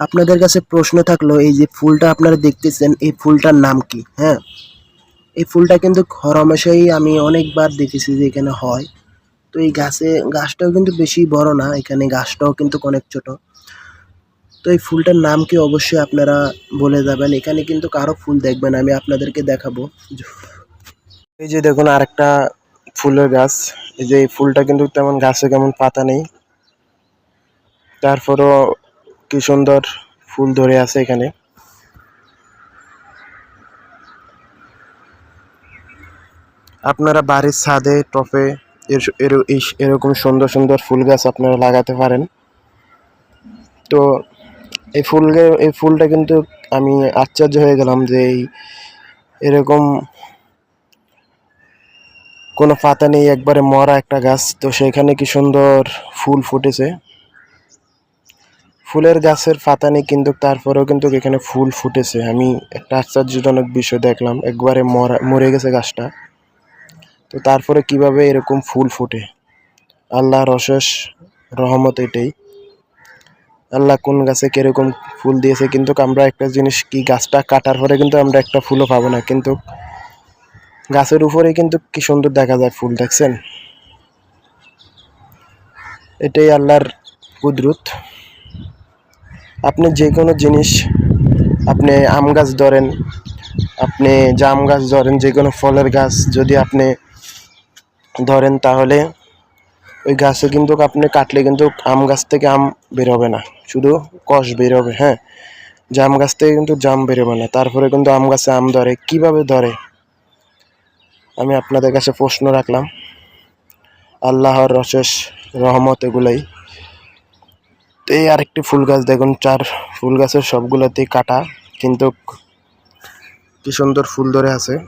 আপনাদের কাছে প্রশ্ন থাকল, এই যে ফুলটা আপনারা দেখতেছেন, এই ফুলটার নাম কি? হ্যাঁ? এই ফুলটা কিন্তু হরমেশাই আমি অনেকবার দেখেছি যে এখানে হয়। তো এই গাছে, গাছটাও কিন্তু বেশি বড় না, এখানে গাছটাও কিন্তু অনেক ছোট। তো এই ফুলটার নাম কি অবশ্যই আপনারা বলে যাবেন। এখানে কিন্তু কারও ফুল দেখবেন, আমি আপনাদেরকে দেখাবো। এই যে দেখুন আরেকটা ফুলের গাছ। এই যে এই ফুলটা কিন্তু তেমন গাছে কেমন পাতা নেই। তারপরও কি সুন্দর ফুল ধরে আছে এখানে। আপনারা বাড়ির ছাদে, টপে এর- এর- এরকম সুন্দর সুন্দর ফুল গাছ আপনারা লাগাতে পারেন। তো এই ফুল এই ফুলটা কিন্তু আমি আশ্চর্য হয়ে গেলাম যে এই এরকম কোনো পাতা নেই, একবারে মরা একটা গাছ। তো সেখানে কি সুন্দর ফুল ফুটেছে। ফুলের গাছের পাতা নেই, কিন্তু তারপরেও কিন্তু এখানে ফুল ফুটেছে। আমি একটা আশ্চর্যজনক বিষয় দেখলাম, একবারে মরা, মরে গেছে গাছটা। তো তারপরে কীভাবে এরকম ফুল ফুটে? আল্লাহর অশেষ রহমত এটাই। আল্লাহ কোন গাছে কীরকম ফুল দিয়েছে, কিন্তু আমরা একটা জিনিস কি, গাছটা কাটার পরে কিন্তু আমরা একটা ফুলও পাবো না, কিন্তু গাছের উপরে কিন্তু কি সুন্দর দেখা যায় ফুল, দেখছেন? এটাই আল্লাহর কুদরত। আপনি যে কোনো জিনিস, আপনি আম গাছ ধরেন, আপনি জাম গাছ ধরেন, যে কোনো ফলের গাছ যদি আপনি ধরেন তাহলে ওই গাছে কিন্তু আপনি কাটলে কিন্তু আম গাছ থেকে আম বেরোবে না। শুধু কষ বেরোবে হ্যাঁ? জাম গাছ থেকে কিন্তু জাম বেরোবে না। তারপরে কিন্তু আম গাছে আম ধরে। কীভাবে ধরে? আমি আপনাদের কাছে প্রশ্ন রাখলাম। আল্লাহর অশেষ রহমত এগুলাই। তো এই আরেকটি ফুল গাছ দেখুন, চার ফুল গাছের সবগুলোতেই কাটা, কিন্তু কি সুন্দর ফুল ধরে আছে।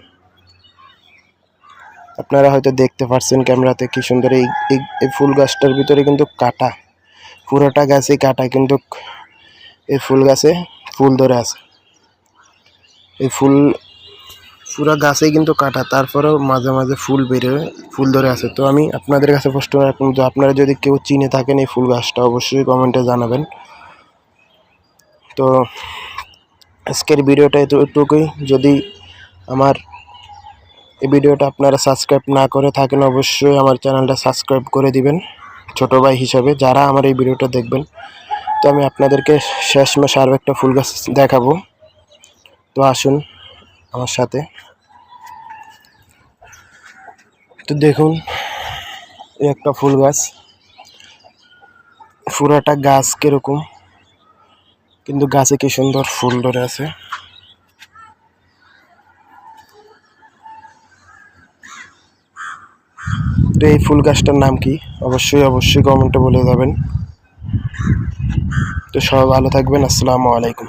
আপনারা হয়তো দেখতে পাচ্ছেন ক্যামেরাতে কি সুন্দর এই, এই- ফুল গাছটার ভিতরে কিন্তু কাটা, পুরোটা গাছে কাটা, কিন্তু এই ফুল গাছে ফুল ধরে আছে। এই ফুল পুরো গাছে কিন্তু কাটা, তারপরেও মাঝে মাঝে ফুল বেরোয় ফুল ধরে আছে। তো আমি আপনাদের কাছে প্রশ্ন রাখলাম তো আপনারা যদি কেউ চিনে থাকেন এই ফুল গাছটা, অবশ্যই কমেন্টে জানাবেন। তো আজকের ভিডিওটা এতটুকুই। যদি আমার এই ভিডিওটা আপনারা সাবস্ক্রাইব না করে থাকেন, অবশ্যই আমার চ্যানেলটা সাবস্ক্রাইব করে দিবেন, ছোট ভাই হিসাবে, যারা আমার এই ভিডিওটা দেখবেন। তো আমি আপনাদেরকে শেষ শেষমেশ আরও একটা ফুল গাছ দেখাবো। তো আসুন আমার সাথে। তো দেখুন একটা ফুল গাছ। পুরাটা গাছ কীরকম, কিন্তু গাছে কি সুন্দর ফুল ধরে আছে। তো এই ফুল গাছটার নাম কি? অবশ্যই অবশ্যই কমেন্টে বলে যাবেন। তো সবাই ভালো থাকবেন, আসসালামু আলাইকুম।